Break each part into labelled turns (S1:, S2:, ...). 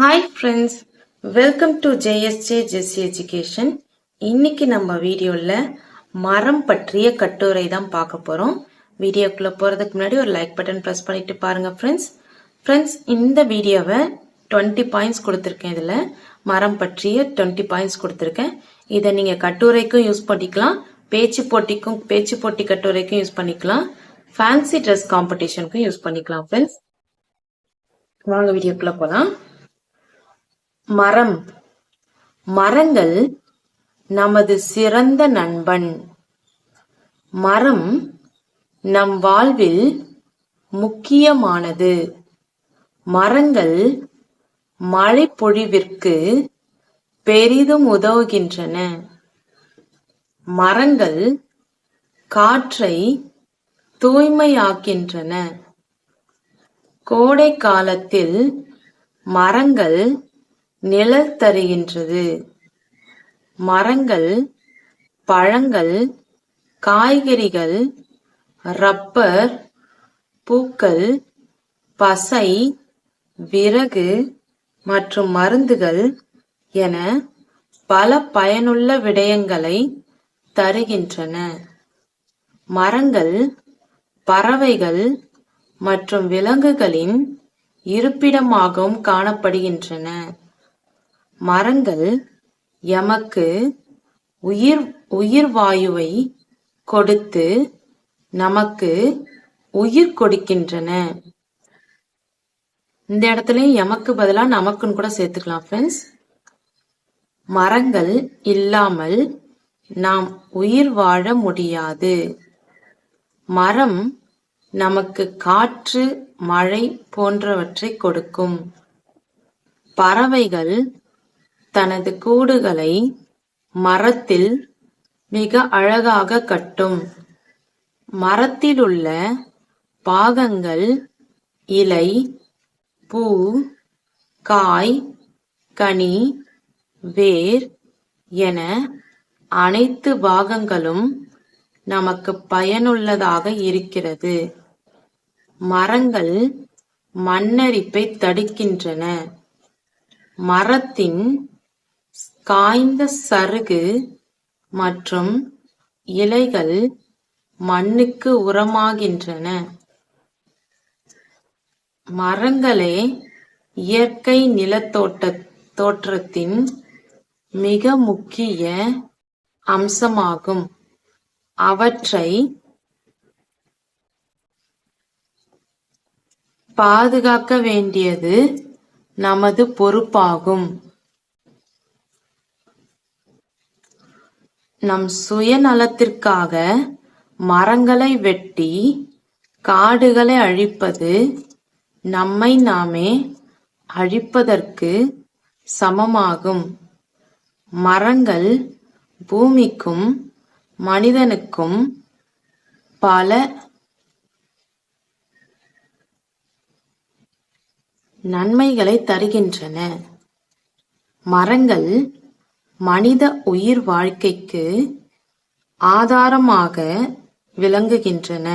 S1: Hi friends welcome to JSJ Jessie education இன்னைக்கு நம்ம வீடியோவில் மரம் பற்றிய கட்டுரை தான் பார்க்க போகிறோம் வீடியோக்குள்ளே போகிறதுக்கு முன்னாடி ஒரு லைக் பட்டன் ப்ரெஸ் பண்ணிட்டு பாருங்கள் ஃப்ரெண்ட்ஸ் ஃப்ரெண்ட்ஸ் இந்த வீடியோவை டுவெண்ட்டி பாயிண்ட்ஸ் கொடுத்துருக்கேன் இதில். மரம் பற்றிய டுவெண்ட்டி பாயிண்ட்ஸ் கொடுத்துருக்கேன். இதை நீங்கள் கட்டுரைக்கும் யூஸ் பண்ணிக்கலாம். பேச்சு போட்டிக்கும் பேச்சு போட்டி கட்டுரைக்கும் யூஸ் பண்ணிக்கலாம். ஃபேன்சி ட்ரெஸ் காம்படிஷனுக்கும் யூஸ் பண்ணிக்கலாம் ஃப்ரெண்ட்ஸ் வாங்க வீடியோக்குள்ளே போகலாம் மரம். மரங்கள் நமது சிறந்த நண்பன். மரம் நம் வாழ்வில் முக்கியமானது. மரங்கள் மழை பொழிவிற்கு பெரிதும் உதவுகின்றன. மரங்கள் காற்றை தூய்மையாக்கின்றன. கோடை காலத்தில் மரங்கள் நிழல் தருகின்றது மரங்கள் பழங்கள் காய்கறிகள் ரப்பர் பூக்கள் பசை விறகு மற்றும் மருந்துகள் என பல பயனுள்ள விடயங்களை தருகின்றன. மரங்கள் பறவைகள் மற்றும் விலங்குகளின் இருப்பிடமாகவும் காணப்படுகின்றன. மரங்கள் எமக்கு உயிர் உயிர் வாயுவை கொடுத்து நமக்கு உயிர் கொடுக்கின்றன. இந்த இடத்துலயும் எமக்கு பதிலா நமக்குன்னு கூட சேர்த்துக்கலாம் ஃப்ரெண்ட்ஸ் மரங்கள் இல்லாமல் நாம் உயிர் வாழ முடியாது. மரம் நமக்கு காற்று மழை போன்றவற்றை கொடுக்கும். பறவைகள் தனது கூடுகளை மரத்தில் மிக அழகாக கட்டும். மரத்திலுள்ள பாகங்கள் இலை பூ காய் கனி வேர் என அனைத்து பாகங்களும் நமக்கு பயனுள்ளதாக இருக்கிறது. மரங்கள் மண்ணரிப்பை தடுக்கின்றன. மரத்தின் காய்ந்த சருகு மற்றும் இலைகள் மண்ணுக்கு உரமாகின்றன. மரங்களே இயற்கை நிலத்தோட்ட தோற்றத்தின் மிக முக்கிய அம்சமாகும். அவற்றை பாதுகாக்க வேண்டியது நமது பொறுப்பாகும். நம் சுயநலத்திற்காக மரங்களை வெட்டி காடுகளை அழிப்பது நம்மை நாமே அழிப்பதற்கு சமமாகும். மரங்கள் பூமிக்கும் மனிதனுக்கும் பல நன்மைகளை தருகின்றன. மரங்கள் மனித உயிர் வாழ்க்கைக்கு ஆதாரமாக விளங்குகின்றன.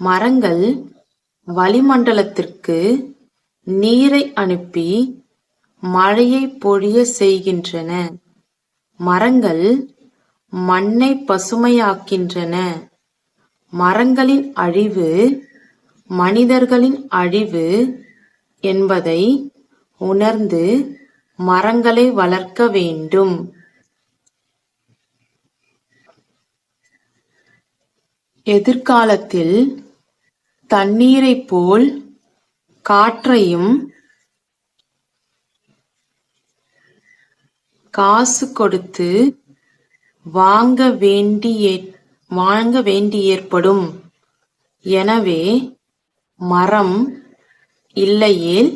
S1: மரங்கள் வளிமண்டலத்திற்கு நீரை அனுப்பி மழையை பொழிய செய்கின்றன. மரங்கள் மண்ணை பசுமையாக்கின்றன. மரங்களின் அழிவு மனிதர்களின் அழிவு என்பதை உணர்ந்து மரங்களை வளர்க்க வேண்டும். எதிர்காலத்தில் தண்ணீரைப் போல் காற்றையும் காசு கொடுத்து வாங்க வேண்டிய வாங்க வேண்டி ஏற்படும். எனவே மரம் இல்லையேல்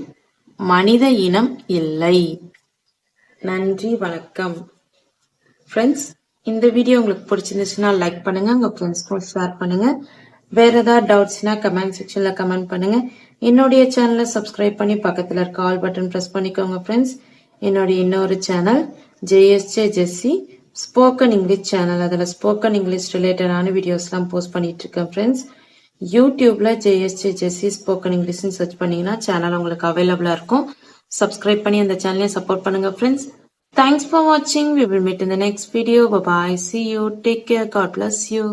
S1: மனித இனம் இல்லை. நன்றி வணக்கம். ஃப்ரெண்ட்ஸ் இந்த வீடியோ உங்களுக்கு பிடிச்சிருந்துச்சுன்னா லைக் பண்ணுங்க உங்க ஃப்ரெண்ட்ஸ்க்கும் ஷேர் பண்ணுங்க. வேற ஏதாவது டவுட்ஸ்னா கமெண்ட் செக்ஷன்ல கமெண்ட் பண்ணுங்க. என்னுடைய சேனலை சப்ஸ்கிரைப் பண்ணி பக்கத்துல இருக்க ஆல் பட்டன் ப்ரெஸ் பண்ணிக்கோங்க ஃப்ரெண்ட்ஸ் என்னுடைய இன்னொரு channel JSJ Jessie spoken English channel அதில் ஸ்போக்கன் இங்கிலீஷ் ரிலேட்டடான வீடியோஸ்லாம் போஸ்ட் பண்ணிட்டு இருக்கேன் ஃப்ரெண்ட்ஸ் யூடியூப்ல ஜேஎஸ்ஜே ஜெஸ்ஸி ஸ்போக்கன் இங்கிலீஷ்னு சர்ச் பண்ணீங்கன்னா சேனல் உங்களுக்கு அவைலபிளா இருக்கும். சப்ஸ்கிரைப் பண்ணி அந்த சேனலையும் சப்போர்ட் பண்ணுங்க ஃப்ரெண்ட்ஸ் தேங்க்ஸ் ஃபார் வாட்சிங் we will meet in the next video bye see you take care God bless you